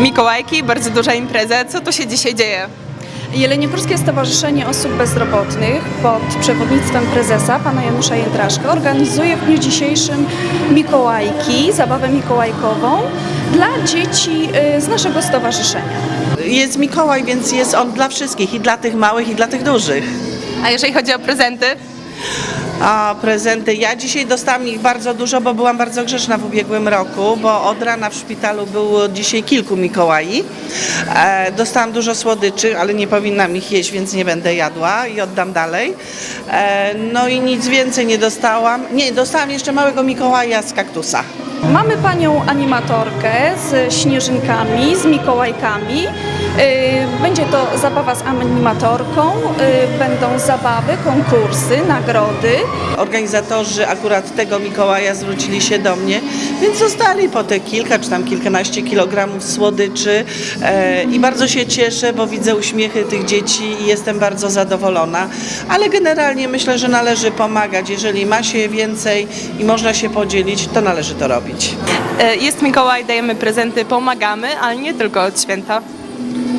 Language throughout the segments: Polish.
Mikołajki, bardzo duża impreza. Co tu się dzisiaj dzieje? Jeleniogórskie Stowarzyszenie Osób Bezrobotnych pod przewodnictwem prezesa pana Janusza Jędraszka organizuje w dniu dzisiejszym Mikołajki, zabawę mikołajkową dla dzieci y, z naszego stowarzyszenia. Jest Mikołaj, więc jest on dla wszystkich, i dla tych małych, i dla tych dużych. A jeżeli chodzi o prezenty? A prezenty, ja dzisiaj dostałam ich bardzo dużo, bo byłam bardzo grzeczna w ubiegłym roku, bo od rana w szpitalu było dzisiaj kilku Mikołai. E, dostałam dużo słodyczy, ale nie powinnam ich jeść, więc nie będę jadła i oddam dalej. E, no i nic więcej nie dostałam. Nie, dostałam jeszcze małego Mikołaja z kaktusa. Mamy panią animatorkę z śnieżynkami, z mikołajkami. Y, Będzie to zabawa z animatorką, y, będą zabawy, konkursy, nagrody. Organizatorzy akurat tego Mikołaja zwrócili się do mnie, więc zostali po te kilka czy tam kilkanaście kilogramów słodyczy e, i bardzo się cieszę, bo widzę uśmiechy tych dzieci i jestem bardzo zadowolona. Ale generalnie myślę, że należy pomagać. Jeżeli ma się więcej i można się podzielić, to należy to robić. E, Jest Mikołaj, dajemy prezenty, pomagamy, ale nie tylko od święta.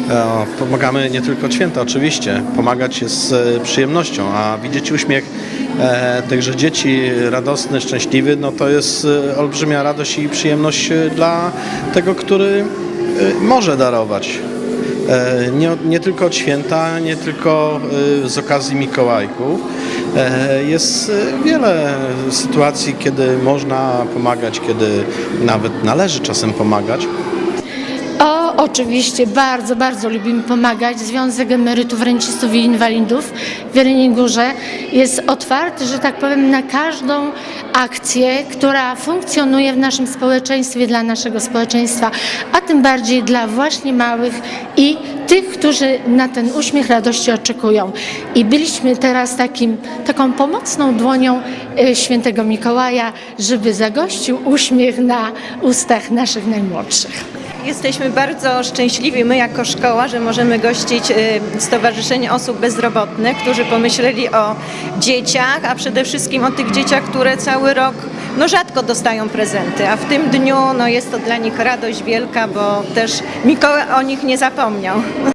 E, Pomagamy nie tylko od święta, oczywiście. Pomagać jest z przyjemnością, a widzieć uśmiech e, tychże dzieci radosny, szczęśliwy, no to jest e, olbrzymia radość i przyjemność e, dla tego, który e, może darować. E, Nie, nie tylko od święta, nie tylko e, z okazji Mikołajków. E, Jest e, wiele sytuacji, kiedy można pomagać, kiedy nawet należy czasem pomagać. O, oczywiście, bardzo, bardzo lubimy pomagać. Związek Emerytów, Rencistów i Inwalidów w Jeleniej Górze jest otwarty, że tak powiem, na każdą akcję, która funkcjonuje w naszym społeczeństwie, dla naszego społeczeństwa, a tym bardziej dla właśnie małych i tych, którzy na ten uśmiech radości oczekują. I byliśmy teraz takim, taką pomocną dłonią e, świętego Mikołaja, żeby zagościł uśmiech na ustach naszych najmłodszych. Jesteśmy bardzo szczęśliwi, my jako szkoła, że możemy gościć y, Stowarzyszenie Osób Bezrobotnych, którzy pomyśleli o dzieciach, a przede wszystkim o tych dzieciach, które cały rok no, rzadko dostają prezenty, a w tym dniu no, jest to dla nich radość wielka, bo też Mikołaj o nich nie zapomniał.